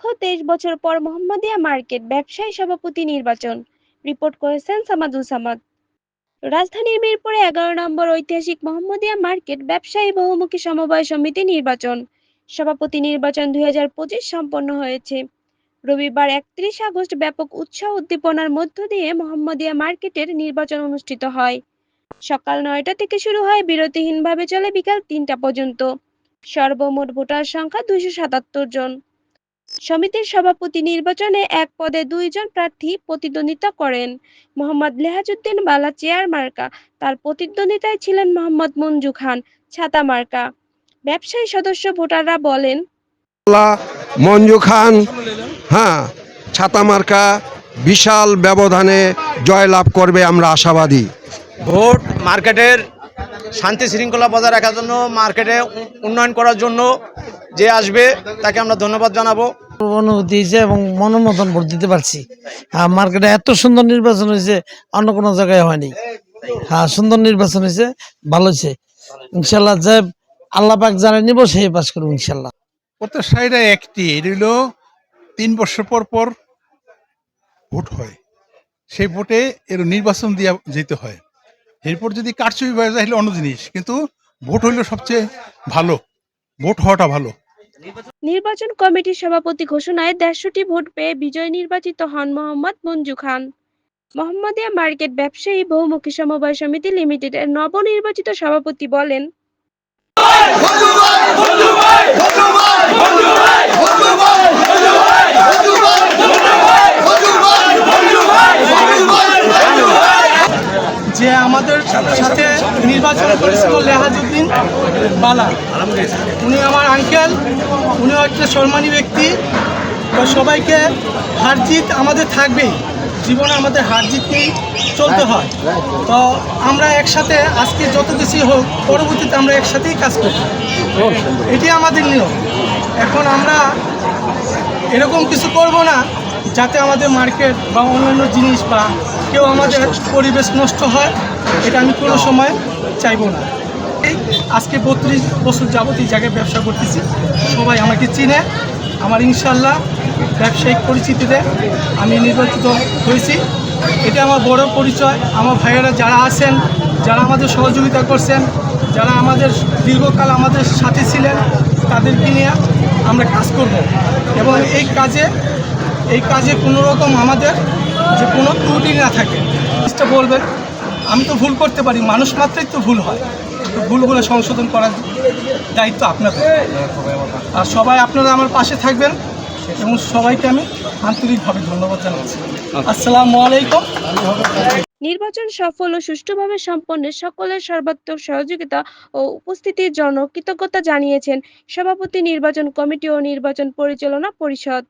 দীর্ঘ তেইশ বছর পর মোহাম্মদিয়া মার্কেট ব্যবসায়ী সভাপতি নির্বাচন। রিপোর্ট করেছেন সামাদুল সামাদ। রাজধানীর মিরপুরে এগারো নম্বর ঐতিহাসিক মোহাম্মদিয়া মার্কেট ব্যবসায়ী বহুমুখী সমবায় সমিতি নির্বাচন। সভাপতি নির্বাচন দুই হাজার পঁচিশ সম্পন্ন হয়েছে। রবিবার একত্রিশ আগস্ট ব্যাপক উৎসাহ উদ্দীপনার মধ্য দিয়ে মোহাম্মদিয়া মার্কেটের নির্বাচন অনুষ্ঠিত হয়। সকাল নয়টা থেকে শুরু হয়, বিরতিহীনভাবে চলে বিকাল তিনটা পর্যন্ত। সর্বমোট ভোটার সংখ্যা দুইশো সাতাত্তর জন। সমিতির সভাপতি নির্বাচনে এক পদে দুইজন প্রার্থী প্রতিদ্বন্দ্বিতা করেন। মোহাম্মদ লেহাজউদ্দিন বালা চেয়ার মার্কা তার প্রতিদ্বন্দ্বিতায় ছিলেন মোহাম্মদ মঞ্জু খান ছাতা মার্কা। ব্যবসায়ী সদস্য ভোটাররা বলেন মঞ্জু খান হ্যাঁ ছাতা মার্কা বিশাল ব্যবধানে জয়লাভ করবে আমরা আশাবাদী। ভোট মার্কেটের শান্তি শৃঙ্খলা বজায় রাখার জন্য মার্কেটে উন্নয়ন করার জন্য যে আসবে তাকে আমরা ধন্যবাদ জানাব। অনুভূতি হয়েছে এবং মনোমতন ভোট দিতে পারছি। হ্যাঁ মার্কেটে এত সুন্দর নির্বাচন হয়েছে অন্য কোনো জায়গায় হয়নি। হ্যাঁ সুন্দর নির্বাচন হয়েছে ভালো হয়েছে। ইনশাল্লাহ যে আল্লাহ পাক যারা নিব সেই পাস করব ইনশাল্লাহ। প্রত্যাশাটা একটি এটা হলো তিন বছর পর পর ভোট হয়। সেই ভোটে এর নির্বাচন দিয়া যেতে হয়। এরপর যদি কারচুপি হয়ে যায় অন্য জিনিস কিন্তু ভোট হইল সবচেয়ে ভালো ভোট হওয়াটা ভালো নির্বাচন কমিটির সভাপতি ঘোষণায় দেড়শোটি ভোট পেয়ে বিজয় নির্বাচিত হন মোহাম্মদ মঞ্জু খান মোহাম্মদিয়া মার্কেট ব্যবসায়ী বহুমুখী সমবায় সমিতি লিমিটেডের নবনির্বাচিত সভাপতি বলেন সাথে নির্বাচন করেছিল লেহাজুদ্দিন বালা। উনি আমার আঙ্কেল উনি হচ্ছে সম্মানী ব্যক্তি। তো সবাইকে হার জিত আমাদের থাকবেই। জীবনে আমাদের হার জিত নিয়েই চলতে হয়। তো আমরা একসাথে আজকে যত কিছুই হোক, পরবর্তীতে আমরা একসাথেই কাজ করি এটি আমাদের নিয়ম। এখন আমরা এরকম কিছু করব না, যাতে আমাদের মার্কেট বা অন্যান্য জিনিস বা কেউ আমাদের পরিবেশ নষ্ট হয়। এটা আমি কোনো সময় চাইব না। এই আজকে বত্রিশ বছর যাবত এই জায়গায় ব্যবসা করতেছি। সবাই আমাকে চিনে, আমার ইনশাল্লাহ ব্যবসায়িক পরিচিতিতে আমি নির্বাচিত হয়েছি। এটা আমার বড় পরিচয়। আমার ভাইয়েরা যারা আছেন, যারা আমাদের সহযোগিতা করছেন, যারা আমাদের দীর্ঘকাল আমাদের সাথে ছিলেন, তাদেরকে নিয়ে আমরা কাজ করব। এবং এই কাজে এই কাজে কোনো রকম আমাদের যে কোনো ত্রুটি না থাকে। বলবেন আমি তো ভুল করতে পারি, মানুষ মাত্রই তো ভুল হয়। তো ভুলগুলো সংশোধন করার দায়িত্ব আপনাদের। আর সবাই আপনারা আমার পাশে থাকবেন এবং সবাইকে আমি আন্তরিকভাবে ধন্যবাদ জানাচ্ছি। আসসালামু আলাইকুম। নির্বাচন সফল ও সুষ্ঠুভাবে সম্পন্নে সকলের সর্বাত্মক সহযোগিতা ও উপস্থিতির জন্য কৃতজ্ঞতা জানিয়েছেন সভাপতি নির্বাচন কমিটি ও নির্বাচন পরিচালনা পরিষদ।